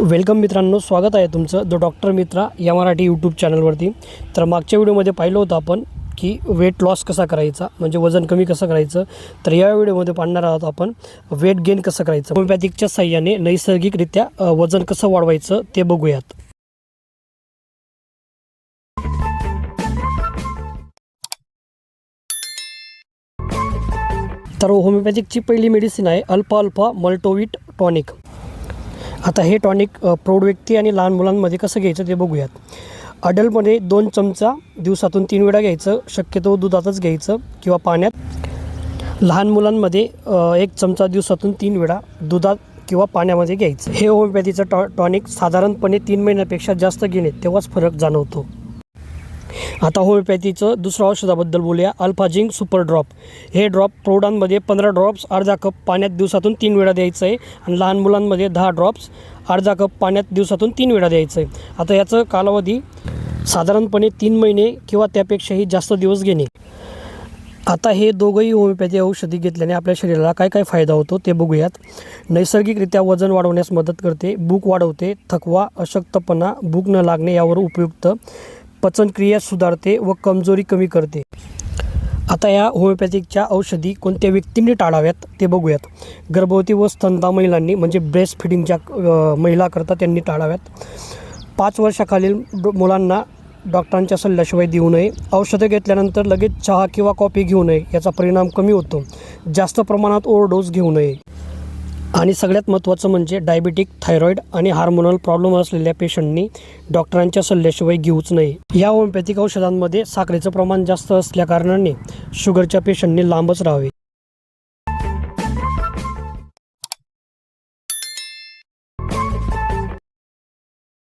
Welcome मित्रांनो स्वागत आहे तुमचं. द डॉक्टर मित्रा या मराठी यूट्यूब चॅनलवरती. तर मागच्या व्हिडिओमध्ये पाहिलं होतं आपण की वेट लॉस कसा करायचा म्हणजे वजन कमी कसं करायचं. तर या व्हिडिओमध्ये पाहणार आहोत आपण वेट गेन कसं करायचं. होमिओपॅथिकच्या साह्याने नैसर्गिकरित्या वजन कसं वाढवायचं ते बघूयात. तर होमिओपॅथिकची पहिली मेडिसिन आहे अल्फा अल्फा मल्टोविट टॉनिक. आता हे टॉनिक प्रौढ व्यक्ती आणि लहान मुलांमध्ये कसं घ्यायचं ते बघूयात. अडल्टमध्ये दोन चमचा दिवसातून तीन वेळा घ्यायचं शक्यतो दुधातच घ्यायचं किंवा पाण्यात. लहान मुलांमध्ये एक चमचा दिवसातून तीन वेळा दुधात किंवा पाण्यामध्ये घ्यायचं. हे होमिओपॅथीचं टॉ टॉनिक साधारणपणे तीन महिन्यापेक्षा जास्त घेणे तेव्हाच फरक जाणवतो. आता होमिओपॅथीचं दुसरं औषधाबद्दल बोलूया. अल्फाजिंग सुपर ड्रॉप. हे ड्रॉप प्रौढांमध्ये पंधरा ड्रॉप्स अर्धा कप पाण्यात दिवसातून तीन वेळा द्यायचं आहे आणि लहान मुलांमध्ये दहा ड्रॉप्स अर्धा कप पाण्यात दिवसातून तीन वेळा द्यायचं आहे आता याचं कालावधी साधारणपणे तीन महिने किंवा त्यापेक्षाही जास्त दिवस घेणे. आता हे दोघंही होमिओपॅथी औषधी घेतल्याने आपल्या शरीराला काय काय फायदा होतो ते बघूयात. नैसर्गिकरित्या वजन वाढवण्यास मदत करते भूक वाढवते थकवा अशक्तपणा भूक न लागणे यावर उपयुक्त. पचनक्रिया सुधारते व कमजोरी कमी करते. आता या होमिओपॅथिकच्या औषधी कोणत्या व्यक्तींनी टाळाव्यात ते बघूयात. गर्भवती व स्तनदा महिलांनी म्हणजे ब्रेस्ट फिडिंगच्या महिलाकरता त्यांनी टाळाव्यात. पाच वर्षाखालील मुलांना डॉक्टरांच्या सल्ल्याशिवाय देऊ नये. औषधं घेतल्यानंतर लगेच चहा किंवा कॉफी घेऊ नये याचा परिणाम कमी होतो. जास्त प्रमाणात ओव्हरडोस घेऊ नये. आणि सगळ्यात महत्त्वाचं म्हणजे डायबिटिक थायरॉईड आणि हार्मोनल प्रॉब्लेम असलेल्या पेशंटनी डॉक्टरांच्या सल्ल्याशिवाय घेऊच नये या होमिओपॅथिक औषधांमध्ये साखरेचं प्रमाण जास्त असल्याकारणाने शुगरच्या पेशंटनी लांबच राहावे.